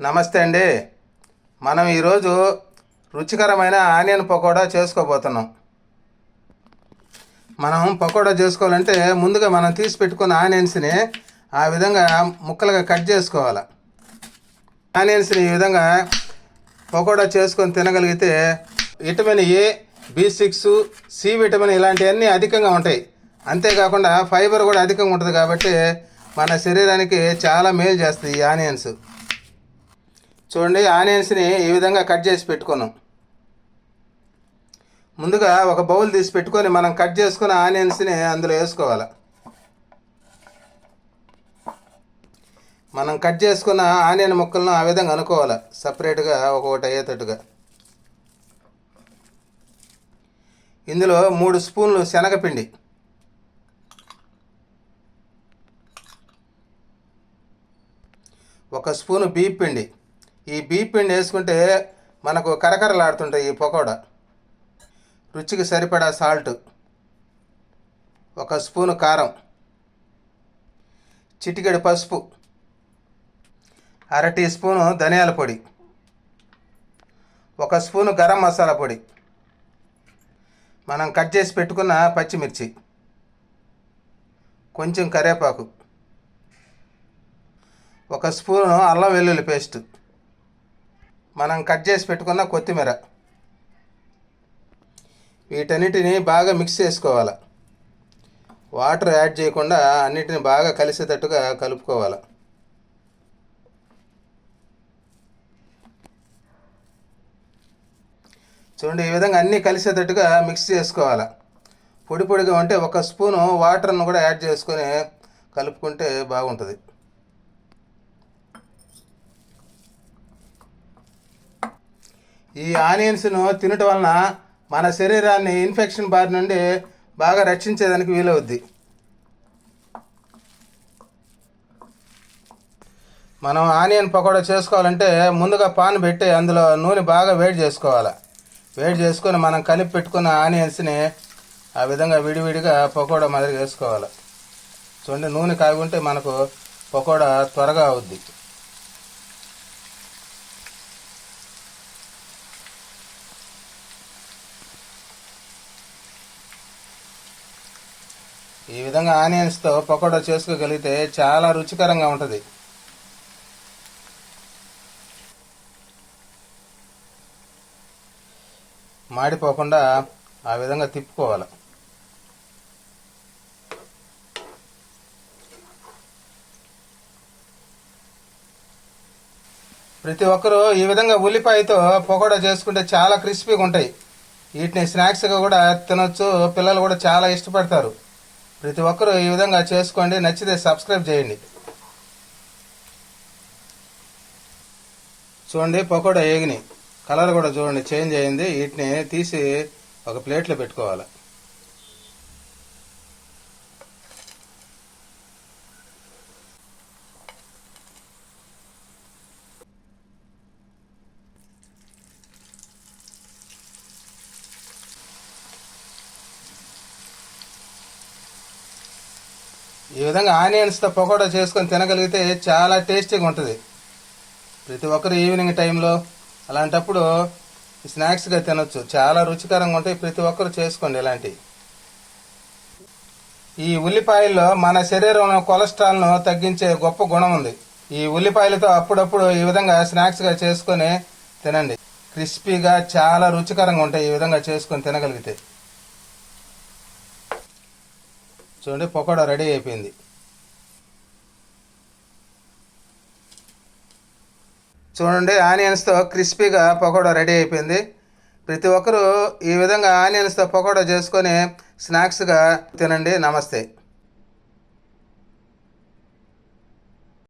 నమస్తే అండి. మనం ఈరోజు రుచికరమైన ఆనియన్ పకోడా చేసుకోబోతున్నాం. మనం పకోడా చేసుకోవాలంటే ముందుగా మనం తీసి పెట్టుకున్న ఆనియన్స్ని ఆ విధంగా ముక్కలుగా కట్ చేసుకోవాలి. ఆనియన్స్ని ఈ విధంగా పకోడా చేసుకొని తినగలిగితే vitamin A B six C vitamin ఇలాంటివన్నీ అధికంగా ఉంటాయి. అంతేకాకుండా ఫైబర్ కూడా అధికంగా ఉంటుంది కాబట్టి మన శరీరానికి చాలా మేలు చేస్తుంది ఈ ఆనియన్స్. చూడండి ఆనియన్స్ని ఈ విధంగా కట్ చేసి పెట్టుకున్నాం. ముందుగా ఒక బౌల్ తీసి పెట్టుకొని మనం కట్ చేసుకున్న ఆనియన్స్ని అందులో వేసుకోవాలి. మనం కట్ చేసుకున్న ఆనియన్ ముక్కలను ఆ విధంగా అనుకోవాలి. సపరేట్గా ఒక్కొక్కటి అయ్యేటట్టుగా. ఇందులో మూడు స్పూన్లు శనగపిండి. ఒక స్పూను బీప్ పిండి. ఈ బీప్ పిండి వేసుకుంటే మనకు కరకరలాడుతుంటాయి ఈ పకోడా. రుచికి సరిపడా సాల్ట్ ఒక స్పూను కారం చిటికెడు పసుపు అర టీ స్పూను ధనియాల పొడి ఒక స్పూను గరం మసాలా పొడి. మనం కట్ చేసి పెట్టుకున్న పచ్చిమిర్చి కొంచెం కరివేపాకు ఒక స్పూను అల్లం వెల్లుల్లి పేస్ట్. మనం కట్ చేసి పెట్టుకున్న కొత్తిమీర. వీటన్నిటిని బాగా మిక్స్ చేసుకోవాలి. వాటర్ యాడ్ చేయకుండా అన్నిటిని బాగా కలిసేటట్టుగా కలుపుకోవాలి. చూడండి ఈ విధంగా అన్నీ కలిసేటట్టుగా మిక్స్ చేసుకోవాలి. పొడి పొడిగా ఉంటే ఒక స్పూను వాటర్ను కూడా యాడ్ చేసుకొని కలుపుకుంటే బాగుంటుంది. ఈ ఆనియన్స్ను తినటం వలన మన శరీరాన్ని ఇన్ఫెక్షన్ బారి నుండి బాగా రక్షించేదానికి వీలవుద్ది. మనం ఆనియన్ పకోడా చేసుకోవాలంటే ముందుగా పాన్ పెట్టి అందులో నూనె బాగా వేడి చేసుకోవాలి. వేడి చేసుకొని మనం కలిపి పెట్టుకున్న ఆనియన్స్ని ఆ విధంగా విడివిడిగా పకోడా మాదిరిగా వేసుకోవాలి. చూడండి నూనె కాగుంటే మనకు పకోడా త్వరగా అవుద్ది. ఈ విధంగా ఆనియన్స్తో పకోడా చేసుకోగలిగితే చాలా రుచికరంగా ఉంటుంది. మాడిపోకుండా ఆ విధంగా తిప్పుకోవాలి. ప్రతి ఒక్కరూ ఈ విధంగా ఉల్లిపాయతో పకోడా చేసుకుంటే చాలా క్రిస్పీగా ఉంటాయి. వీటిని స్నాక్స్గా కూడా తినొచ్చు. పిల్లలు కూడా చాలా ఇష్టపడతారు. ప్రతి ఒక్కరూ ఈ విధంగా చేసుకోండి. నచ్చితే సబ్స్క్రైబ్ చేయండి. చూడండి పకోడా ఏగిని. కలర్ కూడా చూడండి చేంజ్ అయింది. వీటిని తీసి ఒక ప్లేట్లో పెట్టుకోవాలి. ఈ విధంగా ఆనియన్స్తో పకోడా చేసుకొని తినగలిగితే చాలా టేస్టీగా ఉంటుంది. ప్రతి ఒక్కరు ఈవినింగ్ టైంలో అలాంటప్పుడు స్నాక్స్గా తినొచ్చు. చాలా రుచికరంగా ఉంటాయి. ప్రతి ఒక్కరు చేసుకోండి ఇలాంటివి ఈ ఉల్లిపాయల్లో మన శరీరంలో కొలెస్ట్రాల్ను తగ్గించే గొప్ప గుణం ఉంది. ఈ ఉల్లిపాయలతో అప్పుడప్పుడు ఈ విధంగా స్నాక్స్గా చేసుకొని తినండి. క్రిస్పీగా చాలా రుచికరంగా ఉంటాయి ఈ విధంగా చేసుకొని తినగలిగితే. చూడండి పకోడా రెడీ అయిపోయింది. చూడండి ఆనియన్స్తో క్రిస్పీగా పకోడా రెడీ అయిపోయింది. ప్రతి ఒక్కరూ ఈ విధంగా ఆనియన్స్తో పకోడా చేసుకొని స్నాక్స్గా తినండి. నమస్తే.